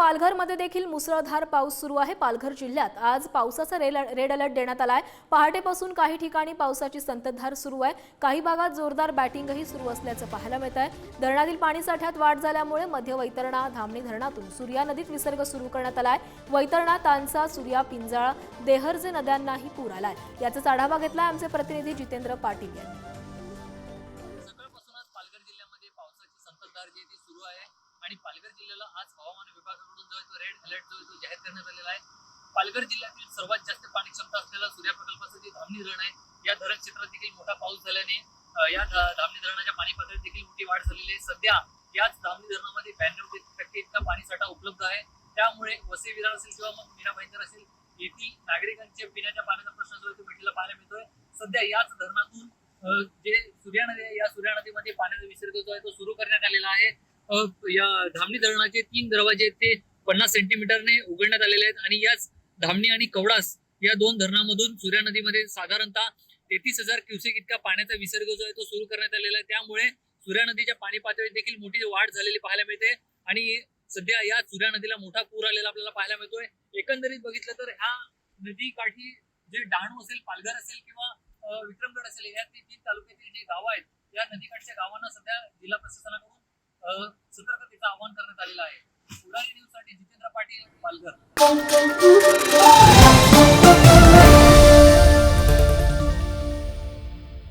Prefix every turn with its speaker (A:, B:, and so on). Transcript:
A: पालघरमध्ये देखील मुसळधार पाऊस सुरू आहे. पालघर जिल्ह्यात आज पावसाचा रेल रेड अलर्ट देण्यात आला आहे पहाटेपासून काही ठिकाणी पावसाची संततधार सुरू आहे. काही भागात जोरदार बॅटिंगही सुरू असल्याचं पाहायला मिळत आहे धरणातील पाणीसाठ्यात वाढ झाल्यामुळे मध्य वैतरणा धामणी धरणातून सूर्या नदीत विसर्ग सुरू करण्यात आला आहे वैतरणा तानसा सूर्या पिंजाळा देहरजे नद्यांनाही पूर आलाय. याचाच आढावा घेतला आमचे प्रतिनिधी जितेंद्र पाटील यांनी.
B: आणि पालघर जिल्ह्याला आज हवामान विभागाकडून जो आहे तो रेड अलर्ट जो आहे तो जाहीर करण्यात आलेला आहे. पालघर जिल्ह्यातील सर्वात जास्त पाणी क्षमता असलेला सूर्या प्रकल्पाचं जे धामणी धरण आहे या धरण क्षेत्रात देखील मोठा पाऊस झाल्याने या धामणी धरणाच्या पाणी पातळीत देखील मोठी वाढ झालेली आहे. सध्या याच धामणी धरणामध्ये ब्याण्णव टक्के इतका पाणीसाठा उपलब्ध आहे. त्यामुळे वसे विरार असेल किंवा मग मीना भाईंदर असेल येथील नागरिकांचे पिण्याच्या पाण्याचा प्रश्न जो आहे तो मिटलेला पाहायला मिळतोय. सध्या याच धरणातून जे सूर्या नदी आहे या सूर्या नदीमध्ये पाण्याचा विसर्ग जो आहे तो सुरू करण्यात आलेला आहे. या धामणी धरणाचे तीन दरवाजे आहेत ते पन्नास सेंटीमीटरने उघडण्यात आलेले आहेत आणि याच धामणी आणि कवडास या दोन धरणामधून सूर्या नदीमध्ये साधारणतः तेहतीस हजार क्युसेक इतका पाण्याचा विसर्ग जो आहे तो सुरू करण्यात आलेला आहे. त्यामुळे सूर्या नदीच्या पाणी पातळीत देखील मोठी वाढ झालेली पाहायला मिळते आणि सध्या या सूर्या नदीला मोठा पूर आलेला आपल्याला पाहायला मिळतोय. एकंदरीत बघितलं तर ह्या नदी काठी जे डहाणू असेल पालघर असेल किंवा विक्रमगड असेल या ते तीन तालुक्यातील जे गावं आहेत या नदीकाठच्या गावांना सध्या जिल्हा प्रशासनाकडून सतर्कतेचं आवाहन करण्यात आलेलं आहे. पुढारी न्यूजसाठी जितेंद्र पाटील पालघर.